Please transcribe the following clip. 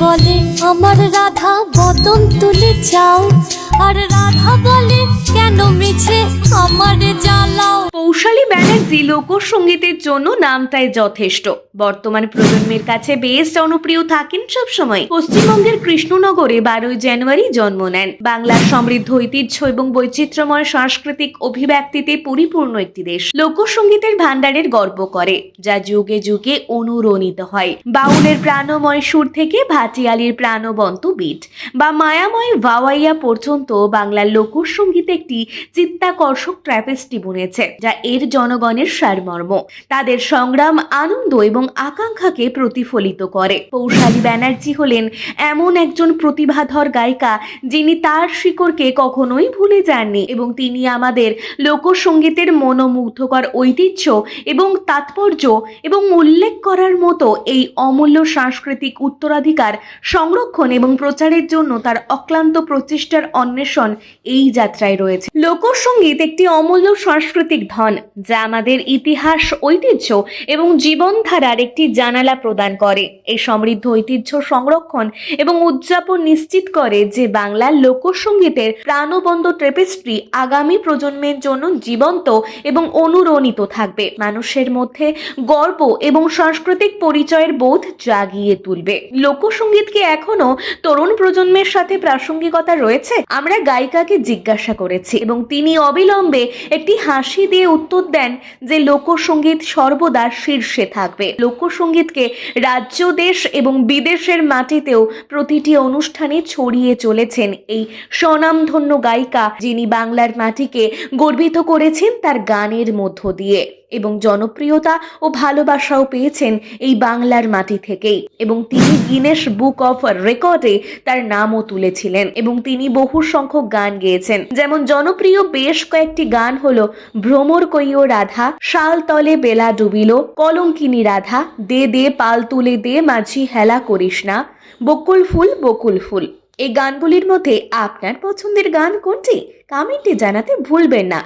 বলে আমার রাধা বদন তুলে যাও আর রাধা বলে কেন মিছে আমার জ্বালাও? পৌশালী ব্যানার্জি লোকসঙ্গীতের জন্য নামটাই যথেষ্ট। বর্তমান প্রজন্মের কাছে বেশ জনপ্রিয় থাকেন সবসময়। পশ্চিমবঙ্গের কৃষ্ণনগরে বারোই জানুয়ারি জন্ম নেন। বাংলার সমৃদ্ধ ঐতিহ্য এবং বৈচিত্র্যময় সাংস্কৃতিক অভিব্যক্তিতে পরিপূর্ণ একটি দেশ। লোকসঙ্গীতের ভাণ্ডারের গর্ব করে, যা যুগে যুগে অনুরণিত হয়। বাউলের প্রাণময় সুর থেকে ভাটিয়ালির প্রাণবন্ত বিট বা মায়াময় ভাওয়াইয়া পর্যন্ত বাংলার লোকসঙ্গীতে একটি চিত্তাকর্ষক ট্র্যাপেস্টি বুনেছে, যা এর জনগণের সারমর্ম। তাদের সংগ্রাম, আনন্দ এবং আকাঙ্ক্ষাকে প্রতিফলিত করে। পৌশালী ব্যানার্জি হলেন এমন একজন প্রতিভাধর গায়িকা যিনি তার শিকড়কে কখনোই ভুলে যাননি এবং তিনি আমাদের লোকসঙ্গীতের মনোমুগ্ধকর ঐতিহ্য এবং তাৎপর্য এবং উল্লেখ করার মতো এই অমূল্য সাংস্কৃতিক উত্তরাধিকার সংরক্ষণ এবং প্রচারের জন্য তার অক্লান্ত প্রচেষ্টার অন্বেষণ এই যাত্রায় রয়েছে। লোকসঙ্গীত একটি অমূল্য সাংস্কৃতিক ধন, যা আমাদের ইতিহাস, ঐতিহ্য এবং জীবনধারার একটি জানালা প্রদান করে। এই সমৃদ্ধ ঐতিহ্য সংরক্ষণ এবং উদযাপন নিশ্চিত করে যে বাংলার লোকসঙ্গীতের প্রাণবন্ত ট্রেপেস্ট্রি আগামী প্রজন্মের জন্য জীবন্ত এবং অনুরণিত থাকবে। মানুষের মধ্যে গর্ব এবং সাংস্কৃতিক পরিচয়ের বোধ জাগিয়ে তুলবে। লোকসঙ্গীত কি এখনও তরুণ প্রজন্মের সাথে প্রাসঙ্গিকতা রয়েছে? আমরা গায়িকাকে জিজ্ঞাসা করেছি এবং তিনি অবিলম্বে একটি হাসি দিয়ে উত্তর দেন যে লোকসঙ্গীত সর্বদা শীর্ষে থাকবে। লোকসঙ্গীতকে রাজ্য, দেশ এবং বিদেশের মাটিতেও প্রতিটি অনুষ্ঠানে ছড়িয়ে চলেছেন এই স্বনামধন্য গায়িকা যিনি বাংলার মাটিকে গর্বিত করেছেন তার গানের মধ্য দিয়ে। এবং জনপ্রিয়তা ও ভালোবাসাও পেয়েছেন এই বাংলার মাটি থেকেই। এবং তিনি গিনেস বুক অফ রেকর্ডে তার নামও তুলেছিলেন এবং তিনি বহু সংখ্যক গান গেয়েছেন। যেমন জনপ্রিয় বেশ কয়েকটি গান হলো ভ্রমর কইও রাধা, শাল তলে বেলা ডুবিল, কলঙ্কিনী রাধা, দে দে পাল তুলে দে, মাঝি হেলা করিস না, বকুল ফুল বকুল ফুল। এই গানগুলির মধ্যে আপনার পছন্দের গান কোনটি? কমেন্টে জানাতে ভুলবেন না।